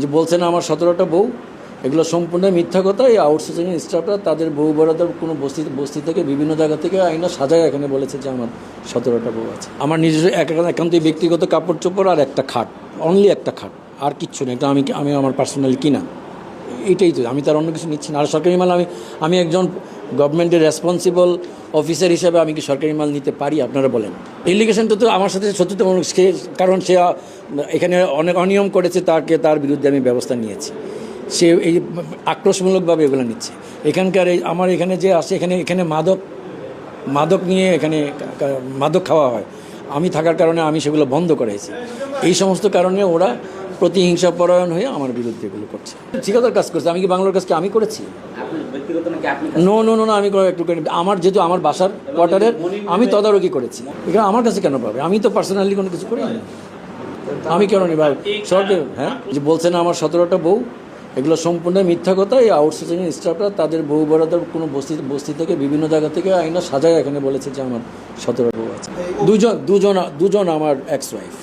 যে বলছেন আমার সতেরোটা বউ, এগুলো সম্পূর্ণ মিথ্যা কথা, এই আউটসোর্সিং স্টাফরা তাদের বউ বরাদার কোনো বস্তি বস্তি থেকে বিভিন্ন জায়গা থেকে আইনা সাজায় এখানে বলেছে যে আমার সতেরোটা বউ আছে। আমার নিজের এক একান্তই ব্যক্তিগত কাপড় চোপড় আর একটা খাট অনলি একটা খাট, আর কিচ্ছু নেই। এটা আমি আমি আমার পার্সোনালি কিনা। এইটাই তো, আমি তার অন্য কিছু নিচ্ছি না। আর সরকারি মাল আমি আমি একজন গভর্নমেন্টের রেসপন্সিবল অফিসার হিসেবে আমি কি সরকারি মাল নিতে পারি, আপনারা বলেন। এলিগেশনটা তো আমার সাথে সত্যতামূলক সে, কারণ সে, এখানে অনেক অনিয়ম করেছে, তাকে তার বিরুদ্ধে আমি ব্যবস্থা নিয়েছি। সে এই আক্রোশমূলকভাবে এগুলো নিচ্ছে। এখানকার এই, আমার এখানে যে আসে, এখানে এখানে মাদক মাদক নিয়ে এখানে মাদক খাওয়া হয়। আমি থাকার কারণে আমি সেগুলো বন্ধ করেছি। এই সমস্ত কারণে ওরা প্রতিহিংসা পরায়ণ হয়ে আমার বিরুদ্ধে এগুলো করছে। ঠিকাদার কাজ করছে। আমি কি বাংলার কাজকে আমি করেছি? আপনি ব্যক্তিগত নাকি আপনি নো নো নো আমি কোনো একটু আমার যেহেতু আমার বাসার কোয়ার্টারের আমি তদারকি করেছি। এখানে আমার কাছে কেন পাবে? আমি তো পার্সোনালি কোনো কিছু করি না। আমি কেন নি ভাই? সরকার হ্যাঁ? যে বলছেন আমার সতেরোটা বউ এগুলো সম্পূর্ণ মিথ্যা কথা। এই আউটসোর্সিং স্টাফরা তাদের বউ বরাদ্দর কোনো বস্তি বস্তি থেকে বিভিন্ন জায়গা থেকে আইনা সাজায় এখানে বলেছে যে আমার সতেরো বউ আছে। দুজন দুজন দুজন আমার এক্স ওয়াইফ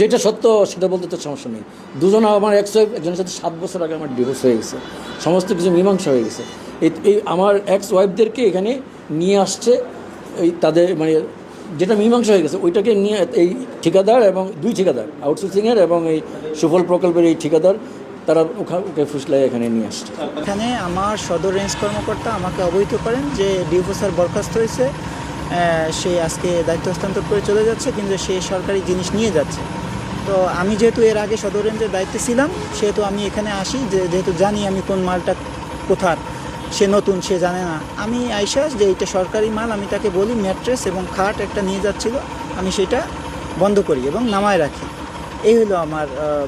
যেটা সত্য, সেটা বলতে তো সমস্যা নেই। দুজন আমার এক্স ওয়াইফ একজনের সাথে সাত বছর আগে আমার ডিভোর্স হয়ে গেছে। সমস্ত কিছু মীমাংসা হয়ে গেছে। এই আমার এক্স ওয়াইফদেরকে এখানে নিয়ে আসছে, এই তাদের মানে যেটা মীমাংসা হয়ে গেছে, ওইটাকে নিয়ে এই ঠিকাদার এবং দুই ঠিকাদার আউটসোর্সিংয়ের এবং এই সুফল প্রকল্পের এই ঠিকাদার, তারা ওকে ফুসলাই এখানে নিয়ে আসছে। এখানে আমার সদর রেঞ্জ কর্মকর্তা আমাকে অবহিত করেন যে ডিউপো স্যার বরখাস্ত হয়েছে। সে আজকে দায়িত্ব হস্তান্তর করে চলে যাচ্ছে, কিন্তু সে সরকারি জিনিস নিয়ে যাচ্ছে। তো আমি যেহেতু এর আগে সদর রেঞ্জের দায়িত্বে ছিলাম সেহেতু আমি এখানে আসি যে যেহেতু জানি আমি কোন মালটা কোথার সে নতুন সে জানে না। আমি আইসাস যে এইটা সরকারি মাল আমি তাকে বলি ম্যাট্রেস এবং খাট একটা নিয়ে যাচ্ছিল আমি সেটা বন্ধ করি এবং নামায় রাখি। এই হলো আমার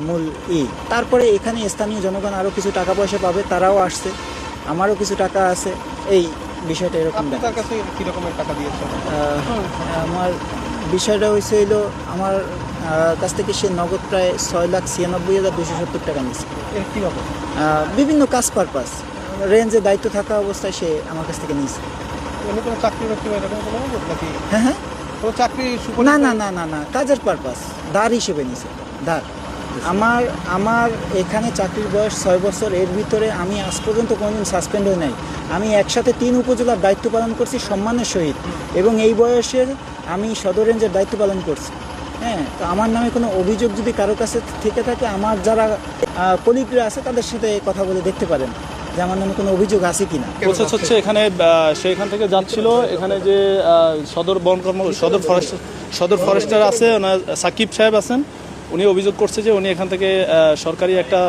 মূল ই। তারপরে এখানে স্থানীয় জনগণ আরও কিছু টাকা পয়সা পাবে তারাও আসছে। আমারও কিছু টাকা আছে এই বিষয়টা এরকম আমার বিষয়টা হয়েছে হইল আমার কাছ থেকে সে নগদ প্রায় ছয় লাখ ছিয়ানব্বই হাজার দুশো সত্তর টাকা আহ, বিভিন্ন কাজ পারপাস রেঞ্জে দায়িত্ব থাকা অবস্থায় সে আমার কাছ থেকে নিয়েছে। হ্যাঁ হ্যাঁ। না না না না না কাজের পারপাস ধার হিসেবে নিয়েছে ধার। আমার আমার এখানে চাকরির বয়স ছয় বছর এর ভিতরে আমি আজ পর্যন্ত কোনোদিন সাসপেন্ড হই নাই। আমি একসাথে তিন উপজেলার দায়িত্ব পালন করছি সম্মানের সহিত এবং এই বয়সের আমি সদর রেঞ্জের দায়িত্ব পালন করছি। হ্যাঁ তো আমার নামে কোনো অভিযোগ যদি কারও কাছে থেকে থাকে আমার যারা কলিগরা আছে তাদের সাথে কথা বলে দেখতে পারেন যে আমার নামে কোনো অভিযোগ আছে কিনা। প্রসেস হচ্ছে এখানে আহ, সে এখান থেকে যাচ্ছিল এখানে যে সদর বন কর্ম সদর ফরেস্ট সদর ফরেস্টার আছে ওনার সাকিব সাহেব আছেন। উনি অভিযোগ করছে যে উনি এখান থেকে সরকারি একটা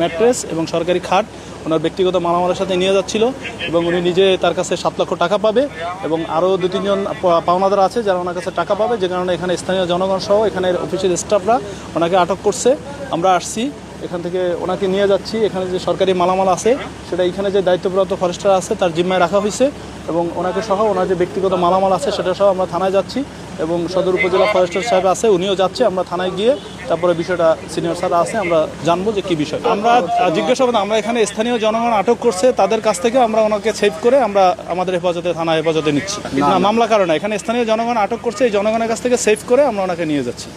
ম্যাট্রেস এবং সরকারি খাট ওনার ব্যক্তিগত মালামালের সাথে নিয়ে যাচ্ছিল এবং উনি নিজে তার কাছে সাত লক্ষ টাকা পাবে এবং আরও দু তিনজন পাওনাদার আছে যারা ওনার কাছে টাকা পাবে, যে কারণে এখানে স্থানীয় জনগণ সহ এখানের অফিসের স্টাফরা ওনাকে আটক করছে। আমরা আসছি, এখান থেকে ওনাকে নিয়ে যাচ্ছি। এখানে যে সরকারি মালামাল আছে, সেটা এখানে যে দায়িত্বপ্রাপ্ত ফরেস্টার আছে, তার জিম্মায় রাখা হয়েছে এবং ওনাকে সহ ওনার যে ব্যক্তিগত মালামাল আছে, সেটা সহ আমরা থানায় যাচ্ছি। এবং সদর উপজেলা ফরেস্টার সাহেব আছে উনিও যাচ্ছে আমরা থানায় গিয়ে তারপরে বিষয়টা সিনিয়র স্যার আছে আমরা জানব যে কি বিষয়। আমরা জিজ্ঞাসাবাদ আমরা এখানে স্থানীয় জনগণ আটক করছে তাদের কাছ থেকে আমরা ওনাকে সেভ করে আমরা আমাদের হেফাজতে থানা হেফাজতে নিচ্ছি। না মামলা কারণে এখানে স্থানীয় জনগণ আটক করছে এই জনগণের কাছ থেকে সেভ করে আমরা ওনাকে নিয়ে যাচ্ছি।